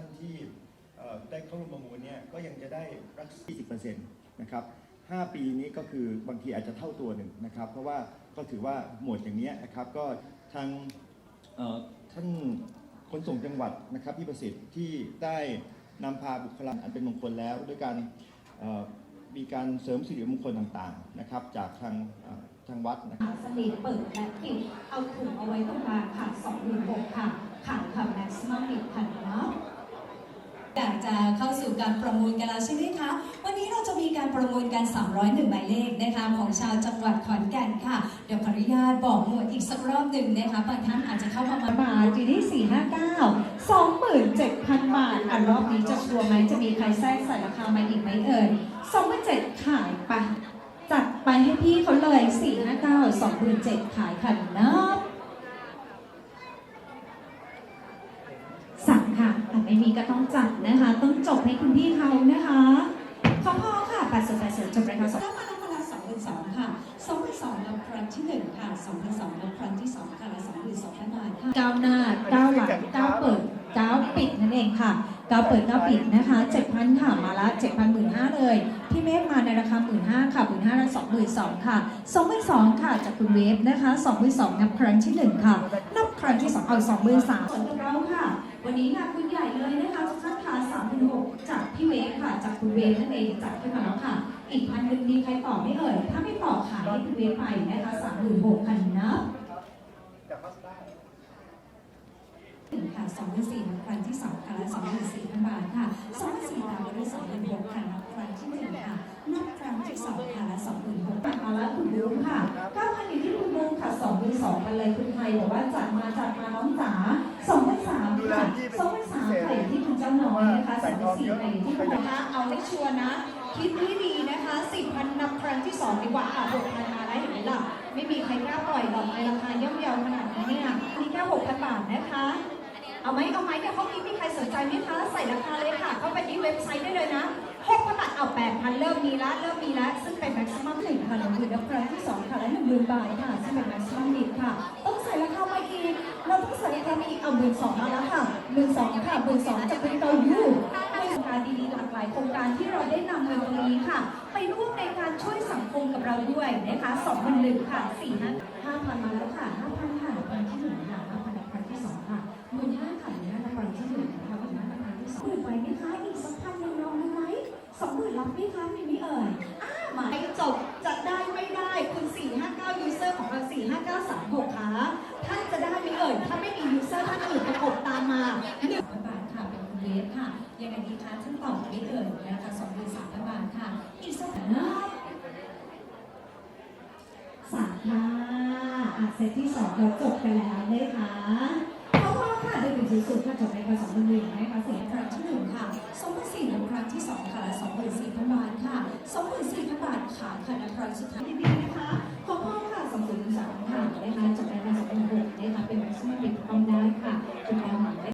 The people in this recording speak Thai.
ท่านที่ได้เข้าร่วมประมูลเนี่ยก็ยังจะได้รัก20%นะครับ5ปีนี้ก็คือบางทีอาจจะเท่าตัวหนึ่งนะครับ เพราะว่าก็ถือว่าหมวดอย่างนี้นะครับก็ทางท่านขนส่งจังหวัดนะครับพี่ประสิทธิ์ที่ได้นำพาบุคลากรอันเป็นมงคลแล้ว ด้วยการมีการเสริมสิริมงคลต่างๆนะครับ จากทางทางวัดนะครับสลีปเปิดและปิดเอาถุงเอาไว้ตรงกลางค่ะ 2 6 0 0ค่ะขายค่ะแม็กซ์มัมปิดค่ะเนาะ อยากจะเข้าสู่การประมูลกันแล้วใช่ไหมคะ วันนี้เราจะมีการประมูลกัน 301 หมายเลขนะคะของชาวจังหวัดขอนแก่นค่ะ เดี๋ยวขออนุญาตบอกหมวดอีกสักรอบหนึ่งนะคะบางท่านอาจจะเข้ามาบาทอยู่ที่ 459 27,000 บาท อะรอบนี้จะชัวร์ไหมจะมีใครแทรกใส่ราคามาอีกไหมเอ่ย27,000ขายไปจัดไปให้พี่เขาเลย 459 27,000ขายค่ะเนาะสั่งค่ะแต่ ไม่มีก็ต้องจัดนะคะ ต้องจบให้คุณพี่เขานะคะขอพ่อค่ะ80 80จบเลยค่ะแล้วมาแล้วมาแล้ว2002ค่ะ2002แล้วครั้งที่หนึ่งค่ะ2002แล้วครั้งที่สองค่ะและ22,000บาทค่ะก้าวหน้าก้าวหลังก้าวเปิดก้าวปิดนั่นเองค่ะก้าวเปิดก้าวปิดนะคะ7,000ค่ะมาละ7,000หมื่นห้าเลย พี่เมฆมาในราคาหมื่นห้าค่ะหมื่นห้าและสองหมื่นสองค่ะสองหมื่นสองค่ะจากคุณเวฟนะคะสองหมื่นสองนับครั้งที่หนึ่งค่ะนับ ครั้งที่สองเอาสองหมื่นสามส่วนกับเราค่ะ วันนี้ค่ะคุณใหญ่เลยนะคะทุกท่านค่ะสามพันหกจากพี่เวฟค่ะ จากคุณเวฟนั่นเองจัดขึ้นมาแล้วค่ะ อีกพันหนึ่งมีใครตอบไม่เอ่ย ถ้าไม่ตอบขายให้คุณเวฟไปนะคะสามหมื่นหกพันนะหนึ่งค่ะสองหมื่นสี่ครั้งที่สองค่ะและสองหมื่นสี่พันบาทค่ะสองหมื่นสี่ตามมาด้วยสองหมื่นหกค่ะนับครั้งที่หนึ่งค่ะนับครั้งที่สองค่ะ ล้วคุณบูมค่ะ9,000อยู่ที่คุณบูมค่ะ2 2 0 0กันเลยคุณไทยบอกว่าจัดมาจัดมาน้องจ๋า2 3 0 0ค่ะ2 3 0 0ค่ะอยู่ที่คุณเจ้าน้อยนะคะ2 4 0 0ค่ะอยู่ที่คุณนะคะเอาให้ชัวร์นะคิดให้ดีนะคะ10,000นับครั้งที่2ดีกว่าอะ6,000มาแล้วเห็นไหมล่ะไม่มีใครกล้าปล่อยหรอกในราคาย่อมเยาขนาดนี้เนี่ยมีแค่6,000บาทนะคะเอาไหมเอาไหมเดี๋ยวห้องนี้มีใครสนใจไหมคะใส่ราคาเลยค่ะเข้าไปที่เว็บไซต์ได้เลยนะ 6,000บาทเอา8,000เริ่มมีละเริ่มมีละซึ่งเป็นแม็กซิมัม1,000คือนับครั้งที่2ค่ะและ10,000บาทค่ะซึ่งเป็นแม็กซิมัมนิดค่ะ ต้องใส่ราคามาอีกเราต้องใส่ราคามาอีกเอาหมื่นสองมาแล้วค่ะหมื่นสองค่ะหมื่นสองจะเป็นเตายูโครงการดีๆหลากหลายโครงการที่เราได้นำเงินตรงนี้ค่ะ ไปร่วมในการช่วยสังคมกับเราด้วยนะคะสองพันหนึ่งค่ะสี่ห้าห้าพันมาแล้วค่ะห้าพันค่ะพันที่หนึ่งค่ะห้าพันพันที่สองค่ะ สองหมื่คะมีไหมเอ่ยอ่าหมายจบจะได้ไม่ได้คุณ 459 user ของเรา 45936คะท่านจะได้ไหมเอ่ยถ้าไม่มี user ท่านอื่นประกบตามมาหนึ่งพันบาทค่ะเป็นคุณเวฟค่ะยังไงดีคะท่านตอบไม่เอ่ยนะคะสองหมื่นสามพันบาทค่ะอีกสักนะสามค่ะอะเซตที่สองเราจบไปแล้วนะคะขอบคุณค่ะได้เป็นที่สุดค่ะจบในภาษาหนึ่งนะคะเสียงครั้งที่หนึ่ง สองหมื่นสี่พันบาทขายค่ะในครั้งสุดท้ายดีๆนะคะ